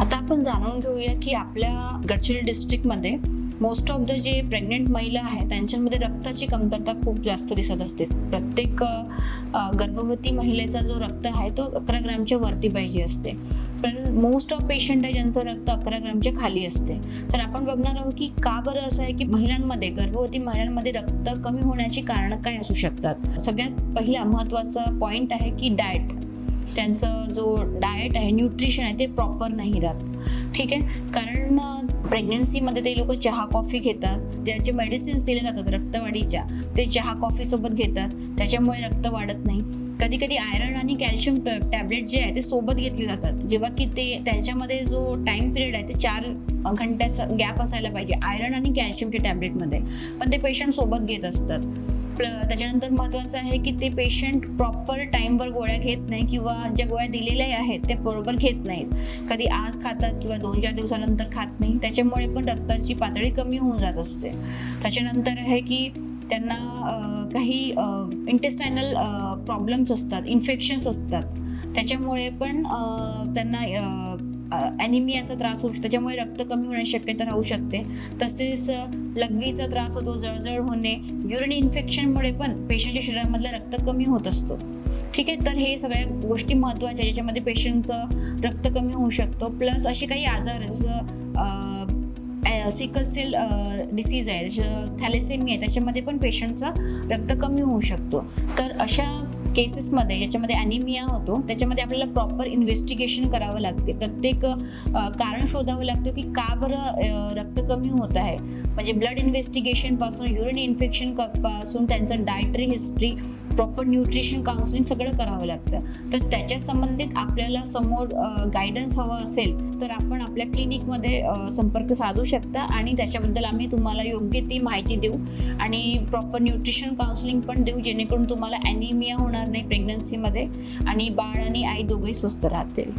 आता आपण जाणून घेऊया की आपल्या गडचिरोली डिस्ट्रिक्टमध्ये मोस्ट ऑफ द जे प्रेग्नेंट महिला आहेत त्यांच्यामध्ये रक्ताची कमतरता खूप जास्त दिसत असते. प्रत्येक गर्भवती महिलेचा जो रक्त आहे तो अकरा ग्रॅमच्या वरती पाहिजे असते. पण मोस्ट ऑफ पेशंट आहे ज्यांचं रक्त अकरा ग्रॅमच्या खाली असते. तर आपण बघणार आहोत की का बरं असं आहे की महिलांमध्ये गर्भवती महिलांमध्ये रक्त कमी होण्याची कारणं काय असू शकतात? सगळ्यात पहिला महत्त्वाचा पॉईंट आहे की डाएट त्यांचं जो डाएट आहे न्यूट्रिशन आहे ते प्रॉपर नाही राहत. ठीक आहे? कारण प्रेग्नन्सीमध्ये ते लोक चहा कॉफी घेतात. ज्याचे मेडिसिन्स दिले जातात रक्तवाढीच्या ते चहा कॉफीसोबत घेतात. त्याच्यामुळे रक्त वाढत नाही. कधी कधी आयरन आणि कॅल्शियम टॅबलेट जे आहे ते सोबत घेतले जातात. जेव्हा की ते त्यांच्यामध्ये जो टाइम पिरियड आहे ते चार घंट्याचा गॅप असायला पाहिजे आयरन आणि कॅल्शियमच्या टॅबलेटमध्ये पण ते पेशंट सोबत घेत असतात. त्याच्यानंतर महत्त्वाचं आहे की ते पेशंट प्रॉपर टाईमवर गोळ्या घेत नाही किंवा ज्या गोळ्या दिलेल्या आहेत त्या बरोबर घेत नाहीत. कधी आज खातात किंवा दोन चार दिवसानंतर खात नाही त्याच्यामुळे पण रक्ताची पातळी कमी होऊन जात असते. त्याच्यानंतर आहे की त्यांना काही इंटेस्टायनल प्रॉब्लेम्स असतात इन्फेक्शन्स असतात. त्याच्यामुळे पण त्यांना ॲनिमियाचा त्रास होऊ शकतो. त्याच्यामुळे रक्त कमी होण्याची शक्यता राहू शकते. तसेच लघवीचा त्रास होतो जळजळ होणे युरिन इन्फेक्शनमुळे पण पेशंटच्या शरीरामधलं रक्त कमी होत असतो. ठीक आहे? तर हे सगळ्या गोष्टी महत्त्वाच्या ज्याच्यामध्ये पेशंटचं रक्त कमी होऊ शकतो. प्लस असे काही आजार जसं सिकल सेल डिसीज आहे जसं थॅलेसेमी आहे त्याच्यामध्ये पण पेशंटचं रक्त कमी होऊ शकतो. तर अशा केसेसमध्ये ज्याच्यामध्ये ॲनिमिया होतो त्याच्यामध्ये आपल्याला प्रॉपर इन्व्हेस्टिगेशन करावं लागते. प्रत्येक कारण शोधावं लागतं की का बरं रक्त कमी होत आहे. म्हणजे ब्लड इन्व्हेस्टिगेशनपासून युरिन इन्फेक्शनपासून त्यांचं dietary history proper nutrition counselling सगळं करावं लागतं. तर त्याच्या संबंधित आपल्याला समोर गायडन्स हवं असेल तर आपण आपल्या क्लिनिकमध्ये संपर्क साधू शकता आणि त्याच्याबद्दल आम्ही तुम्हाला योग्य ती माहिती देऊ. आणि प्रॉपर न्यूट्रिशन काउन्सिलिंग पण देऊ जेणेकरून तुम्हाला ॲनिमिया होणार नाही प्रेग्नन्सीमध्ये आणि बाळ आणि आई दोघेही स्वस्थ राहतील.